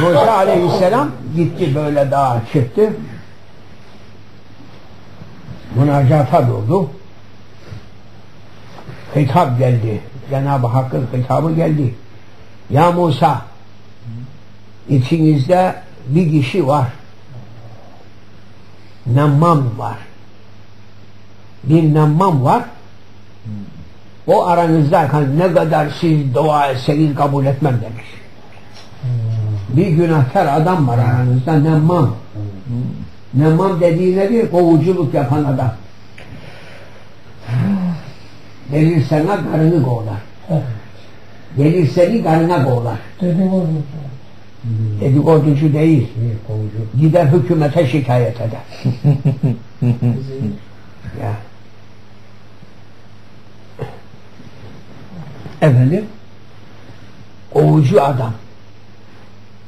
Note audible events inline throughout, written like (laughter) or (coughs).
Musa aleyhisselam gitti böyle dağa çıktı. Münacata durdu. Hitap geldi. Cenab-ı Hakk'ın hitabı geldi. Ya Musa içinizde bir kişi var. Nemmam var. Bir nemmam var. O aranızda ne kadar siz dua etseniz kabul etmem demiş. Bir günahkar adam var aranızda nemmam. Nemmam dediği nedir? Kovuculuk yapan adam. Gelir sana karını kovalar. Gelir seni karına kovalar. Dedikodu. Dedikoducu değil. Gider hükümete şikayet eder. (laughs) ya. Efendim? Kovucu adam.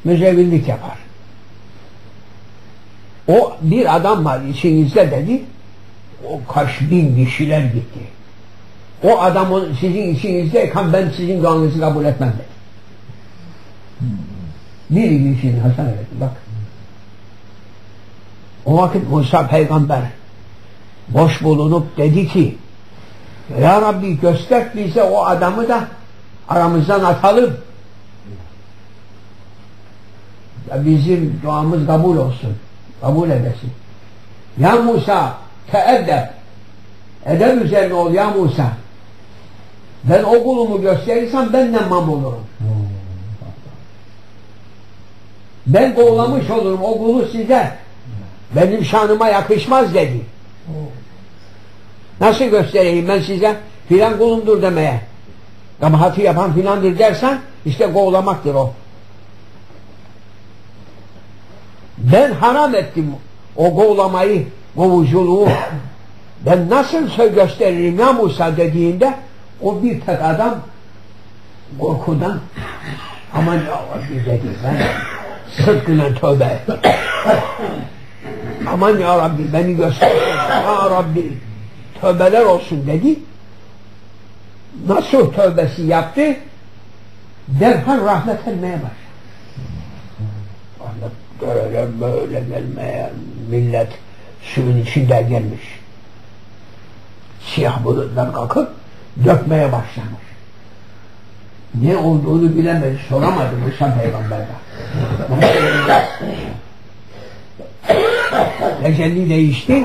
Müzevillik yapar. O bir adam var içinizde dedi. O kaç bin kişiler gitti. O adam sizin içinizdeyken ben sizin duanızı kabul etmem dedi. Bir kişinin Hasan Efendi bak. O vakit Musa peygamber boş bulunup dedi ki Ya Rabbi göster bize o adamı da aramızdan atalım. Ya bizim duamız kabul olsun. Kabul edesin. Ya Musa teeddep. Edep üzerine ol ya Musa. Ben o kulumu gösterirsem ben mam olurum. Ben kovlamış olurum o kulu size. Benim şanıma yakışmaz dedi. Nasıl göstereyim ben size? Filan kulumdur demeye. Kabahati yapan filandır dersen işte kovlamaktır o. Ben haram ettim o kovlamayı, kovuculuğu. Ben nasıl söz gösteririm ya Musa dediğinde o bir tek adam korkudan aman ya Rabbi dedi ben sıdkına tövbe aman ya Rabbi beni göster ya Rabbi tövbeler olsun dedi. Nasıl tövbesi yaptı? Derhal rahmet etmeye başladı. Böyle böyle gelmeye millet suyun içinde gelmiş. Siyah bulutlar kalkıp dökmeye başlamış. Ne olduğunu bilemedi, soramadı Musa peygamberden. (laughs) Tecelli değişti.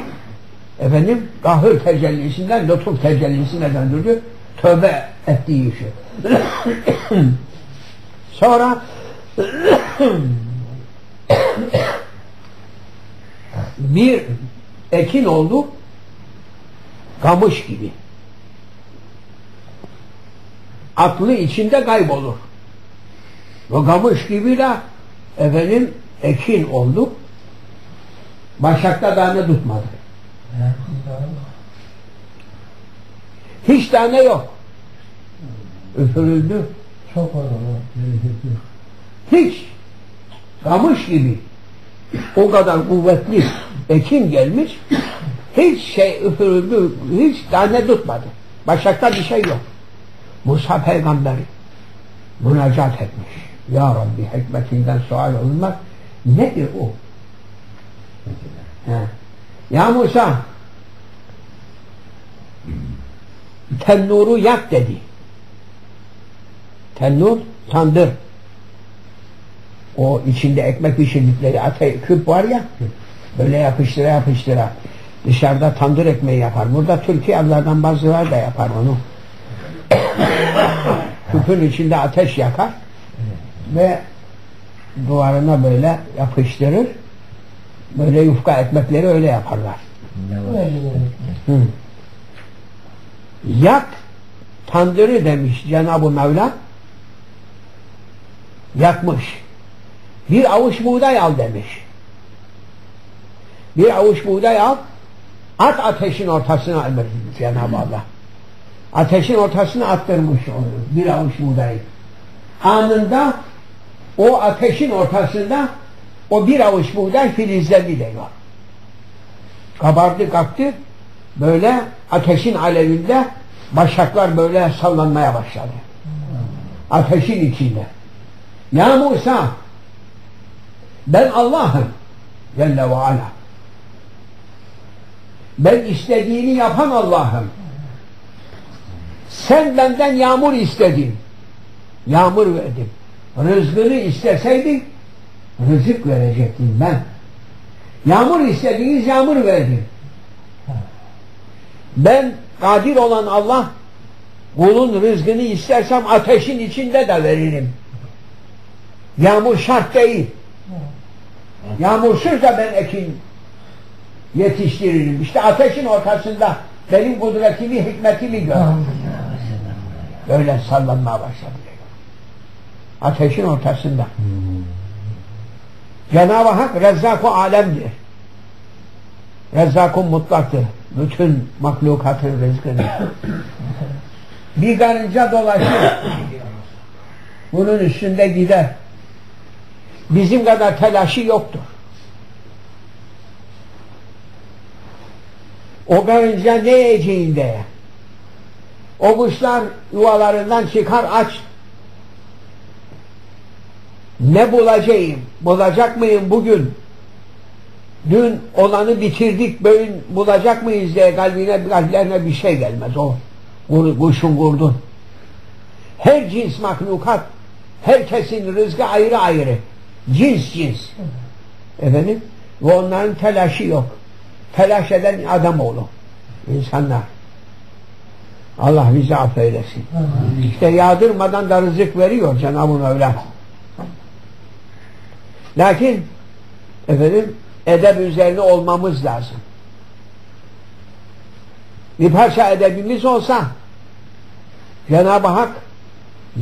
Efendim, kahır tecellisinden lütuf tecellisine döndürdü. Tövbe ettiği işi. (coughs) Sonra bir ekin oldu kamış gibi. Aklı içinde kaybolur. O kamış gibi de efendim ekin oldu. Başakta tane tutmadı. Hiç tane yok. Üfürüldü. Çok var. Hiç. Kamış gibi. O kadar kuvvetli ekin gelmiş. Hiç şey üfürüldü. Hiç tane tutmadı. Başakta bir şey yok. Musa peygamber münacat etmiş. Ya Rabbi hikmetinden sual olunmak nedir o? He. Ya Musa tennuru yak dedi. Tennur tandır. O içinde ekmek pişirdikleri ate küp var ya böyle yapıştıra yapıştıra dışarıda tandır ekmeği yapar. Burada Türkiye'lilerden bazıları da yapar onu. (coughs) Küpün içinde ateş yakar ve duvarına böyle yapıştırır. Böyle yufka ekmekleri öyle yaparlar. Hı. Yak tandırı demiş Cenab-ı Mevla yakmış. Bir avuç buğday al demiş. Bir avuç buğday al at ateşin ortasına emir Cenab-ı Allah. Ateşin ortasına attırmış onu. Bir avuç buğdayı. Anında o ateşin ortasında o bir avuç buğday filizlendi diyor. Kabardı kalktı böyle ateşin alevinde başaklar böyle sallanmaya başladı. Ateşin içinde. Ya Musa Ben Allah'ım Celle ve Ala. Ben istediğini yapan Allah'ım. Sen benden yağmur istedin. Yağmur verdim. Rızkını isteseydin rızık verecektin ben. Yağmur istediğiniz yağmur verdim. Ben kadir olan Allah kulun rızkını istersem ateşin içinde de veririm. Yağmur şart değil. Yağmursuz da ben ekin yetiştiririm. İşte ateşin ortasında benim kudretimi, hikmetimi gör. Böyle sallanmaya başladı. Ateşin ortasında. Cenab-ı Hak Rezzak-ı Alem'dir. Rezzak-ı Mutlak'tır. Bütün mahlukatın rızkını. Bir karınca dolaşır. Bunun üstünde gider. Bizim kadar telaşı yoktur. O karınca ne yiyeceğinde o kuşlar yuvalarından çıkar aç. Ne bulacağım? Bulacak mıyım bugün? Dün olanı bitirdik, bugün bulacak mıyız diye kalbine, kalplerine bir şey gelmez o. Kuşun kurdun. Her cins mahlukat, herkesin rızkı ayrı ayrı. Cins cins. Efendim? Ve onların telaşı yok. Telaş eden adam oğlu. İnsanlar. Allah bizi affeylesin. İşte yağdırmadan da rızık veriyor Cenab-ı Mevla. Lakin efendim edeb üzerine olmamız lazım. Bir parça edebimiz olsa Cenab-ı Hak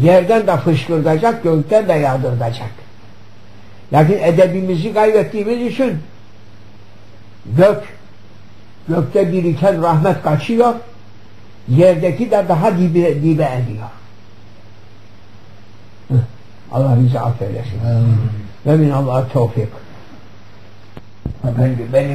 yerden de fışkırtacak, gökten de yağdıracak. Lakin edebimizi kaybettiğimiz için gök gökte biriken rahmet kaçıyor yerdeki de daha dibe, dibe ediyor. Allah bizi affeylesin. Ve min Allah tevfik. Ben, beni